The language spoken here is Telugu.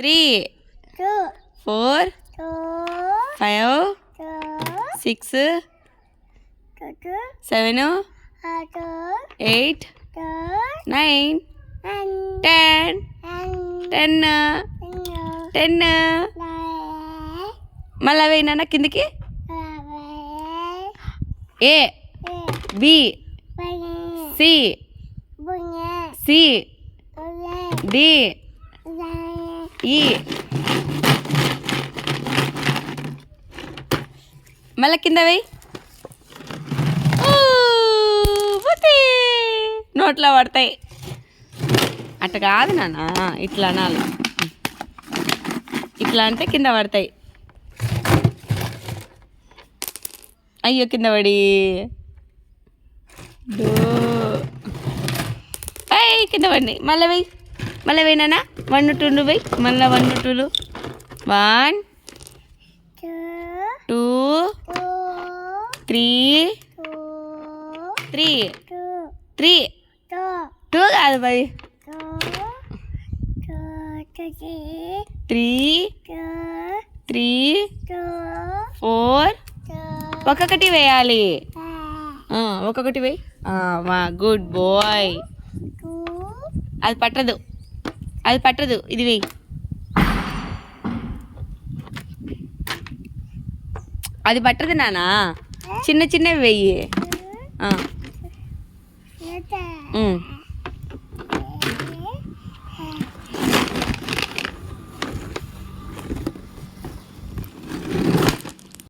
Three four five six seven eight nine ten ten ten మళ్ళీ వేయినా కిందికి? A. B. C. C. D. E మళ్ళీ కింద వేయి. నోట్లో పడతాయి. అట్ట కాదు నాన్న ఇట్లా అనాలి. ఇట్లా అంటే కింద పడతాయి. అయ్యో కింద పడి. అయ్యి కింద పడి. మళ్ళీ వెయ్యి మళ్ళీ వేయినా వన్ టూలు వెయ్యి మళ్ళీ one tool one two three three. Three. Two. కాదు మరి త్రీ. Three four. ఒక్కొక్కటి వేయాలి. ఒక్కొక్కటి వేయి. Good boy. అది పట్టదు. అది పట్టదు ఇది వెయ్యి అది పట్టదు నానా చిన్న చిన్నవి వెయ్యి ఆ, ఉమ్.